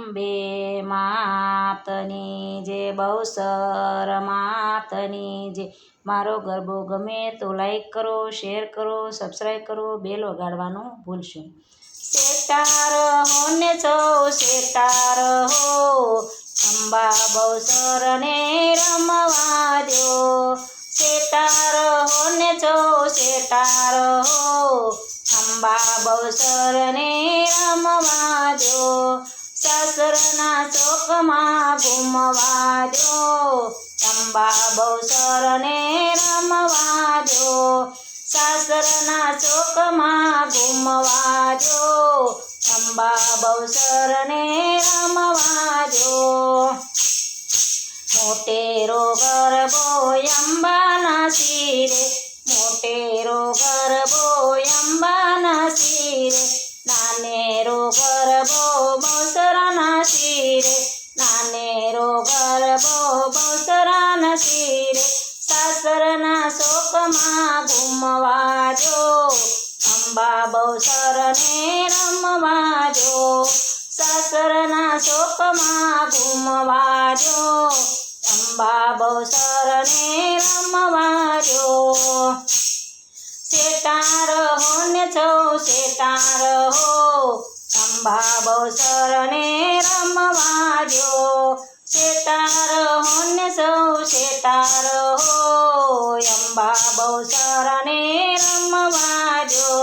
અંબે માતની જે બહુસર માતની જે મારો ગરબો ગમે તો લાઈક કરો શેર કરો સબસ્ક્રાઈબ કરો બેલ વગાડવાનું ભૂલશો શેતાર હો ને છો શેતાર હો, અંબા બહુસરને રમવા દો. શેતાર હો ને છો શેતાર હો, અંબા બહુસરને રમવા દો. સાસરના ચોકમાં ઘૂમવા દો. અંબા બહુસરને રમવા દો. સાસરના ચોકમાં ઘૂમવા દો. અંબા બહુસરને રમવા દો. મોટેરો ગરબો અંબાના શિરે. મોટેરો ગરબો અંબાના શિરે. નાનેરો ગરબો ગરબો બહુસરાના શિરે. સાસરના શોકમાં ઘૂમવા જો. અંબા બહુસરને રમવા જો. સાસરના શોકમાં ઘૂમવા જો. અંબા બહુસરને રમવા જો. શેતાર હો ને છો, શેતાર હો. અંબા બહુસરને રમવા જો. શેતાર હો ને સૌ શેતાર હો અંબા બહુસરને રમવા જો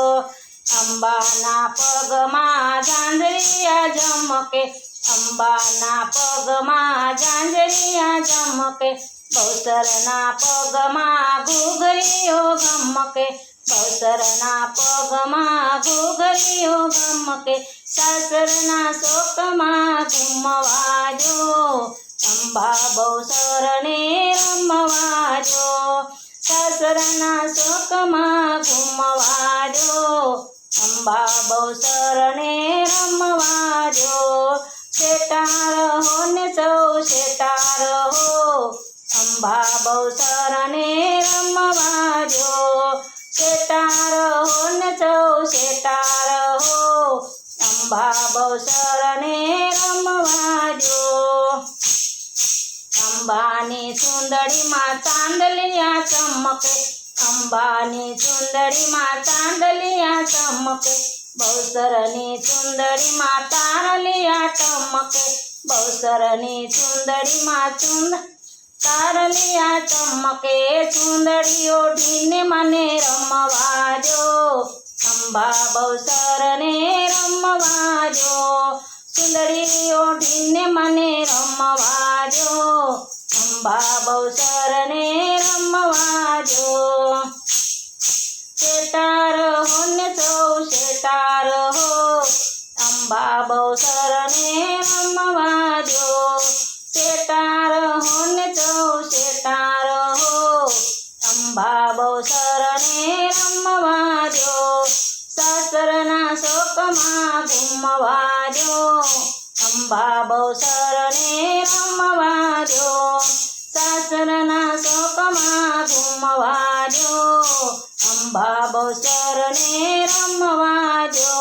અંબાના પગમાં ઝાંઝરિયા જમકે અંબાના પગમાં ઝાંઝરિયા ઝમકે બહુસરના પગમાં ઘૂઘરીઓ ગમકે બહુસરના પગમાં ઘૂઘરીઓ ગમકે, સાસરના શોકમાં ગુમવાજો. અંબા બહુસરને રમવા જો સાસરના શોકમાં ગુમવાજો. અંબા બહુસરને રમવા જો શેતાર હો ને સૌ શેટાર હો. અંબા બહુસરને રમવા અંબા બહુસરને રમવા જો અંબાની સુંદરીમાં ચાંદલિયા ચમકે. અંબાની સુંદરીમાં ચાંદલિયા ચમકે. બહુસરની સુંદરીમાં તારલિયા ચમકે. બહુસરની સુંદરીમાં ચુંદ તારલિયા ચમકે. ચુંદડીઓ ઢીને મને રમવા જો અંબા બહુસરને રમવા જો સુંદરીઓ ઢીને મને રમવા જો અંબા બહુસરને રમવા જો શેતાર હો ને સૌ શેતાર હો. અંબા બહુસરને રમવા જો શેતાર હો ને સૌ શેતાર હો. અંબા બહુસરને રમવા શોકમાં ઘૂમવા જો અંબા બહુસરને રમવા જો સાસરના શોકમાં ઘૂમવા જો અંબા બહુસરને રમવા જો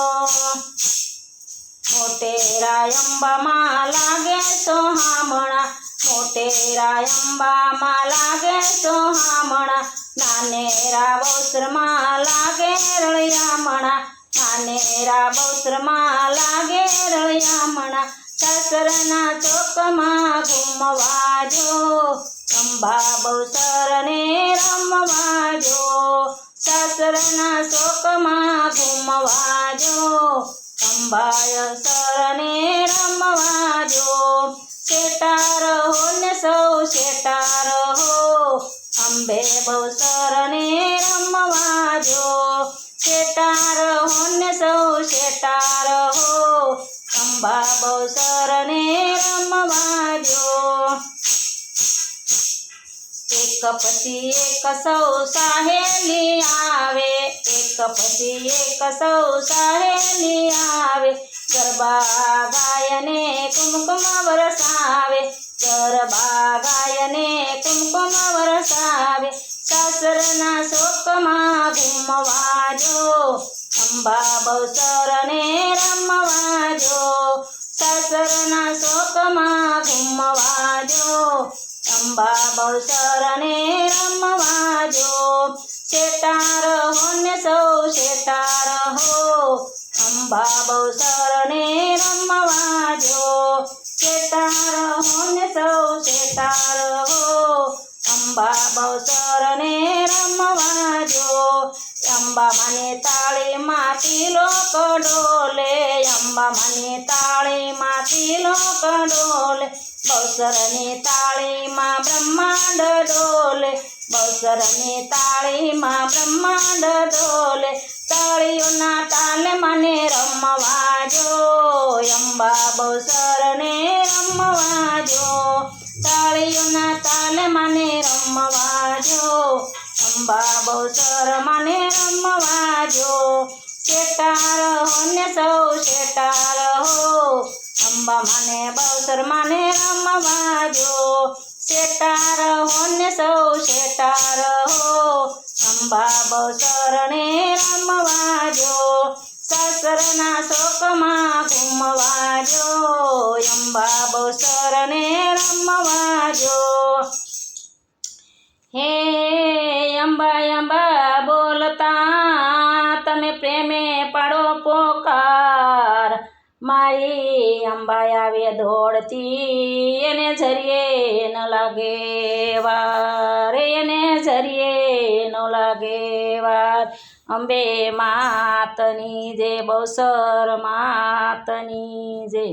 મોટેરા અંબામાં લાગે સોહામણા મોટેરા અંબામાં લાગે સોહામણા નાનેરા વસ્ત્રમાં લાગે રળિયામણા નાનેરા બહુસરમાં લાગે રયામણા. સાસરના ચોકમાં ઘૂમવા જો. અંબા બહુસરને રમવાજો સાસરના ચોકમાં ઘૂમવા જો. અંબાય સરને રમવાજો ને સૌ શેતાર હો અંબે બહુસરને રમવા જો શેતાર હો ને સૌ શેતાર હો અંબા બહુસરને રમવા જો એક પછી એક સૌ સાહેલી આવે એક પછી એક સૌ સાહેલી આવે ગરબા ગાયને કુમકુમ વરસાવે ગરબા ઘૂમવા જો રમવાજો, સસરના શોકમાં ઘૂમવા જો અંબા બહુસરને રમવા જો શેટા રહો ને સૌ શેટા રહો અંબા બહુસરને રમવા જો શેટા રહો ને સૌ શેટા રહો અંબા બવસરને રમવા જો અંબા મને તાળી માતી લોક ડોલે. અંબા મને તાળી માતી લોક ડોલે. બહુસરની તાળીમાં બ્રહ્માંડ ડોલે. બવસરની તાળીમાં બ્રહ્માંડ ડોલે. તાળીઓના તાલે મને રમવા જો અંબા બવસરને રમવા જો તાળીઓના તાલ મને રમવાજો, અંબા બહુ સર મને રમવાજો. શેટા રહો ને સૌ શેટા રહો અંબા મને બહુસર મને રમવાજો. શેટા રહો ને સૌ શેટા રહો અંબા બહુસરને રમવા જો સાસરના શોકમાં ગુમવાજો અંબા બહુસરને રમવા જો હે અંબા અંબા, બોલતા તમે પ્રેમે પાડો પોકાર. મારી અંબા આવે દોડતી, એને જરીએ ન લાગે વાર એને જરીએ ન લાગે વાર અંબે માતની જે બહુસર માતની જે